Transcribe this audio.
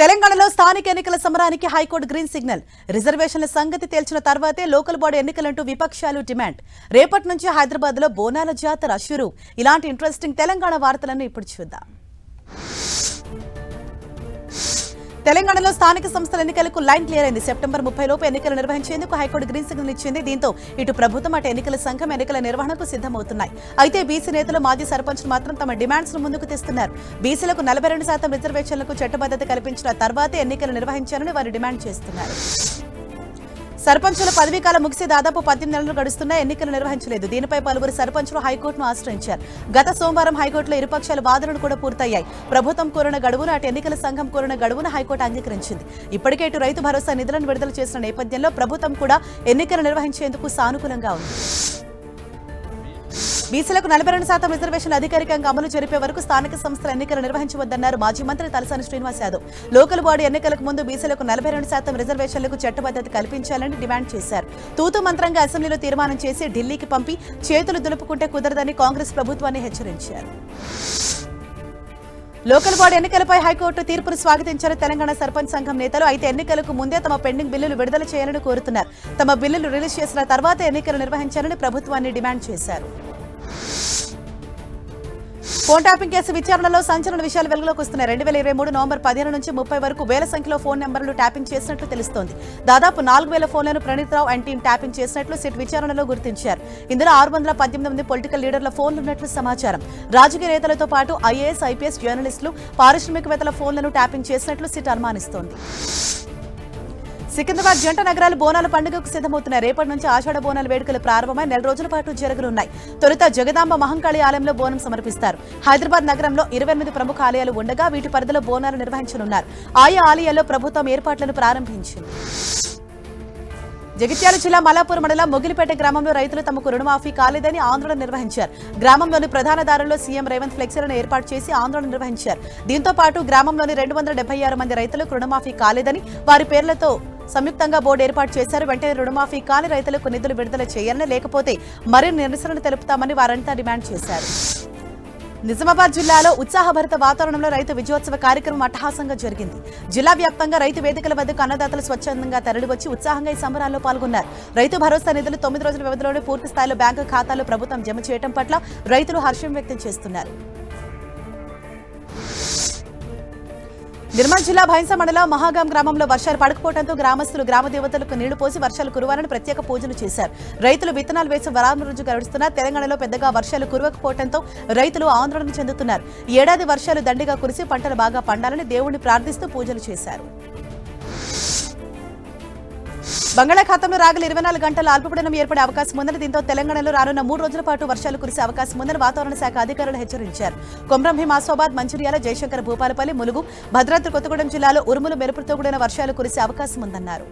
తెలంగాణలో స్థానిక ఎన్నికల సమరానికి హైకోర్టు గ్రీన్ సిగ్నల్. రిజర్వేషన్ల సంగతి తేల్చిన తర్వాతే లోకల్ బాడీ ఎన్నికలంటూ విపక్షాలు డిమాండ్. రేపటి నుంచి హైదరాబాద్లో బోనాల జాతర షురు ఇలాంటి ఇంట్రెస్టింగ్ తెలంగాణ వార్తలను ఇప్పుడు చూద్దాం. తెలంగాణలో స్థానిక సంస్థల ఎన్నికలకు లైన్ క్లియర్ అయింది. సెప్టెంబర్ ముప్పై లోపు ఎన్నికలు నిర్వహించేందుకు హైకోర్టు గ్రీన్ సిగ్నల్ ఇచ్చింది. దీంతో ఇటు ప్రభుత్వం అటు ఎన్నికల సంఘం ఎన్నికల నిర్వహణకు సిద్ధమవుతున్నాయి. అయితే బీసీ నేతలు మాజీ సర్పంచ్లు మాత్రం తమ డిమాండ్స్ను ముందుకు తెస్తున్నారు. బీసీలకు నలభై రెండు శాతం రిజర్వేషన్లకు చట్టబద్దత కల్పించిన తర్వాతే ఎన్నికలు నిర్వహించాలని వారు డిమాండ్ చేస్తున్నారు. సర్పంచుల పదవీ కాలం ముగిసి దాదాపు పద్దెనిమిది నెలలు గడుస్తున్నా ఎన్నికలు నిర్వహించలేదు. దీనిపై పలువురు సర్పంచులు హైకోర్టును ఆశ్రయించారు. గత సోమవారం హైకోర్టులో ఇరుపక్షాల వాదనలు కూడా పూర్తయ్యాయి. ప్రభుత్వం కోరిన గడువును అటు ఎన్నికల సంఘం కోరిన గడువును హైకోర్టు అంగీకరించింది. ఇప్పటికే ఇటు రైతు భరోసా నిధులను విడుదల చేసిన నేపథ్యంలో ప్రభుత్వం కూడా ఎన్నికలు నిర్వహించేందుకు సానుకూలంగా ఉంది. బీసీలకు నలభై రెండు శాతం రిజర్వేషన్ అధికారికంగా అమలు జరిపే వరకు స్థానిక సంస్థల ఎన్నికలు నిర్వహించవద్దన్నారు మాజీ మంత్రి తలసాని శ్రీనివాస్ యాదవ్. లోకల్ బాడీ ఎన్నికలకు ముందు బీసీలకు నలభై రెండు శాతం రిజర్వేషన్లకు చట్టబద్దత కల్పించాలని డిమాండ్ చేశారు. తూతు మంత్రంగా అసెంబ్లీలో తీర్మానం చేసి ఢిల్లీకి పంపి చేతులు దులుపుకుంటే కుదరదని కాంగ్రెస్ ప్రభుత్వాన్ని హెచ్చరించారు. లోకల్ బాడీ ఎన్నికలపై హైకోర్టు తీర్పును స్వాగతించారు తెలంగాణ సర్పంచ్ సంఘం నేతలు. అయితే ఎన్నికలకు ముందే తమ పెండింగ్ బిల్లులు విడుదల చేయాలని కోరుతున్నారు. తమ బిల్లులు రిలీజ్ చేసిన తర్వాత ఎన్నికలు నిర్వహించాలని ప్రభుత్వాన్ని డిమాండ్ చేశారు. ఫోన్ ట్యాపింగ్ కేసు విచారణలో సంచలన విషయాలు వెలుగులోకి వస్తున్నాయి. రెండు వేల ఇరవై మూడు నవంబర్ పదిహేను నుంచి ముప్పై వరకు వేల సంఖ్యలో ఫోన్ నెంబర్లు ట్యాపింగ్ చేసినట్లు తెలుస్తోంది. దాదాపు నాలుగు వేల ఫోన్లను ప్రణీత్రావు అండ్ టీం ట్యాపింగ్ చేసినట్లు సిట్ విచారణలో గుర్తించారు. ఇందులో ఆరు వందల పద్దెనిమిది మంది పొలిటికల్ లీడర్ల ఫోన్లు ఉన్నట్లు సమాచారం. రాజకీయ నేతలతో పాటు ఐఏఎస్ ఐపీఎస్ జర్నలిస్టులు పారిశ్రామికవేత్తల ఫోన్లను ట్యాపింగ్ చేసినట్లు సిట్ అనుమానిస్తోంది. సికింద్రాబాద్ జంట నగరాలు బోనాల పండుగకు సిద్ధమవుతున్నాయి. రేపటి నుంచి ఆషాఢ బోనాల వేడుకలు ప్రారంభమై నెల రోజుల పాటు జరగనున్నాయి. తొలుత జగదాంబ మహంకాళి ఆలయంలో బోనం సమర్పిస్తారు. హైదరాబాద్ నగరంలో ఇరవై ఎనిమిది ప్రముఖ ఆలయాలు ఉండగా వీటి పరిధిలో బోనాలు నిర్వహించనున్నారు. ఆయా ఆలయాల్లో ప్రభుత్వం ఏర్పాట్లను ప్రారంభించింది. జగిత్యాల జిల్లా మలాపూర్ మండలం మొగిలిపేట గ్రామంలో రైతులు తమకు రుణమాఫీ కాలేదని ఆందోళన నిర్వహించారు. గ్రామంలోని ప్రధాన దారుల్లో సీఎం రేవంత్ ఫ్లెక్సీలను ఏర్పాటు చేసి ఆందోళన నిర్వహించారు. దీంతో పాటు గ్రామంలోని రెండు వందల ఆరు మంది రైతులకు రుణమాఫీ కాలేదని వారి పేర్లతో సంయుక్తంగా బోర్డు ఏర్పాటు చేశారు. వెంటనే రుణమాఫీ కాని రైతులకు నిధులు విడుదల చేయాలని లేకపోతే మరిన్ని నిరసనలు తెలుపుతామని వారంతా డిమాండ్ చేశారు. నిజామాబాద్ జిల్లాలో ఉత్సాహభరిత వాతావరణంలో రైతు విజయోత్సవ కార్యక్రమం అట్టహాసంగా జరిగింది. జిల్లా వ్యాప్తంగా రైతు వేదికల వద్దకు అన్నదాతలు స్వచ్ఛందంగా తరలివచ్చి ఉత్సాహంగా ఈ సంబరాల్లో పాల్గొన్నారు. రైతు భరోసా నిధులు తొమ్మిది రోజుల వ్యవధిలోనే పూర్తి స్థాయిలో బ్యాంకు ఖాతాలో ప్రభుత్వం జమ చేయడం పట్ల రైతులు హర్షం వ్యక్తం చేస్తున్నారు. నిర్మల్ జిల్లా భైంస మండల మహాగాం గ్రామంలో వర్షాలు పడకపోవడంతో గ్రామస్తులు గ్రామ దేవతలకు నీళ్ళు పోసి వర్షాలు కురవాలని ప్రత్యేక పూజలు చేశారు. రైతులు విత్తనాలు వేసి వరాల రోజు గడుస్తున్నా తెలంగాణలో పెద్దగా వర్షాలు కురవకపోవడంతో రైతులు ఆందోళన చెందుతున్నారు. ఏడాది వర్షాలు దండిగా కురిసి పంటలు బాగా పండాలని దేవుణ్ణి ప్రార్థిస్తూ పూజలు చేశారు. బంగాళాఖాతంలో రాగల ఇరవై నాలుగు గంటల అల్పపీడనం ఏర్పడే అవకాశం ఉందని దీంతో తెలంగాణలో రానున్న మూడు రోజుల పాటు వర్షాలు కురిసే అవకాశం ఉందని వాతావరణ శాఖ అధికారులు హెచ్చరించారు. కొమ్రంభీం ఆసోబాద్ మంచిర్యాల జయశంకర్ భూపాలపల్లి ములుగు భద్రాద్రి కొత్తగూడెం జిల్లాలో ఉరుములు మెరుపులతో కూడిన వర్షాలు కురిసే అవకాశం ఉందన్నారు.